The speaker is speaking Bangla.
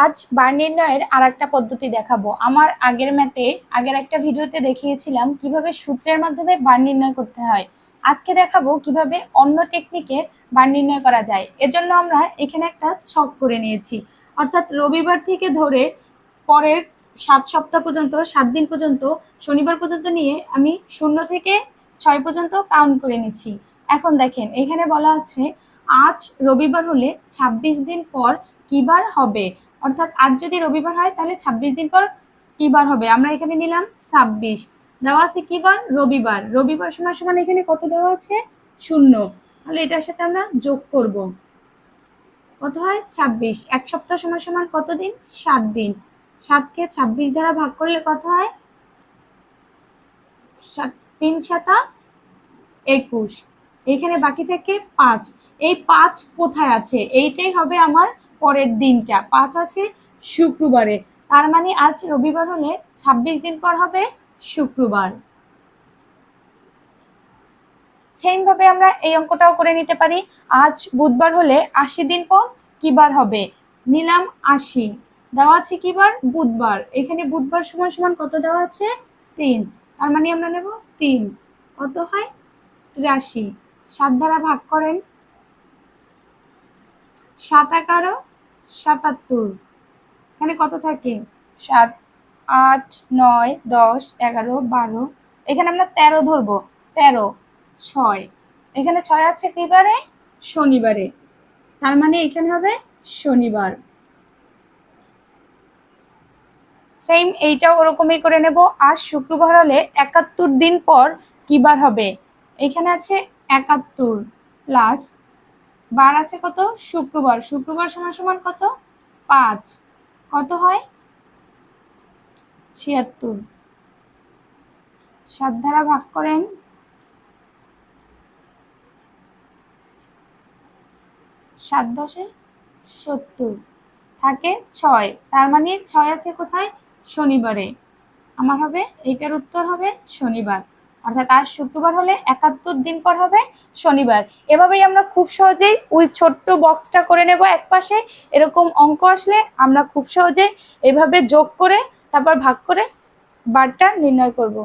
আজ বার নির্ণয়ের আর একটা পদ্ধতি দেখাবো। আমার আগের ম্যাথে, আগের একটা ভিডিওতে দেখিয়েছিলাম কীভাবে সূত্রের মাধ্যমে বার নির্ণয় করতে হয়। আজকে দেখাবো কীভাবে অন্য টেকনিকে বার নির্ণয় করা যায়। এজন্য আমরা এখানে একটা ছক করে নিয়েছি। অর্থাৎ রবিবার থেকে ধরে পরের সাত সপ্তাহ পর্যন্ত, সাত দিন পর্যন্ত, শনিবার পর্যন্ত নিয়ে আমি শূন্য থেকে ছয় পর্যন্ত কাউন্ট করে নিচ্ছি। এখন দেখেন, এখানে বলা আছে, আজ রবিবার হলে ২৬ দিন পর কি বার হবে? অর্থাৎ আজ যদি রবিবার হয়, তাহলে ২৬ দিন পর কি বার হবে? আমরা এখানে নিলাম ছাব্বিশ। দেওয়া আছে কি বার? রবিবার। রবিবার সমান সমান এখানে কত দেওয়া আছে? শূন্য। তাহলে এটার সাথে আমরা যোগ করব। কত হয়? ছাব্বিশ। এক সপ্তাহ সমান সমান কত দিন? সাত দিন। সাতকে ছাব্বিশ দ্বারা ভাগ করলে কত হয়? তিন সাতা একুশ। এখানে বাকি থেকে পাঁচ। এই পাঁচ কোথায় আছে? এইটাই হবে আমার পরের দিনটা, পাঁচ আছে শুক্রবারে। তার মানে আজ রবিবার হলে ২৬ দিন পর হবে শুক্রবার। সেম ভাবে আমরা এই অঙ্কটাও করে নিতে পারি। আজ বুধবার হলে আশি দিন পর কি বার হবে? নিলাম আশি। দেওয়া আছে কি বার বুধবার। এখানে বুধবার সমান সমান কত দেওয়া আছে? তিন। তার মানে আমরা নেব তিন। কত হয়? তিরাশি। সাত দ্বারা ভাগ করেন। সাত এগারো সাতাত্তর। এখানে কত থাকে? সাত, আট, নয়, দশ, এগারো, বারো। এখানে আমরা তেরো ধরবো। তেরো, ছয়। এখানে ছয় আছে কি বারে? শনিবারে। তার মানে এখানে হবে শনিবার। সেম এইটাও ওরকমই করে নেব। আজ শুক্রবার হলে একাত্তর দিন পর কি বার হবে? এখানে আছে একাত্তর প্লাস বার আছে কত? শুক্রবার। শুক্রবার সমান সমান কত? পাঁচ। কত হয়? ছিয়াত্তর। সাত দ্বারা ভাগ করেন। সাত দশে সত্তর। থাকে ছয়। তার মানে ছয় আছে কোথায়? শনিবারে। আমার হবে এটার উত্তর হবে শনিবার। অর্থাৎ আজ শুক্রবার হলে একাত্তর দিন পর হবে শনিবার। এভাবেই আমরা খুব সহজেই ওই ছোট্ট বক্সটা করে নেব এক পাশে এরকম অঙ্ক আসলে আমরা খুব সহজে এভাবে যোগ করে, তারপর ভাগ করে বারটা নির্ণয় করব।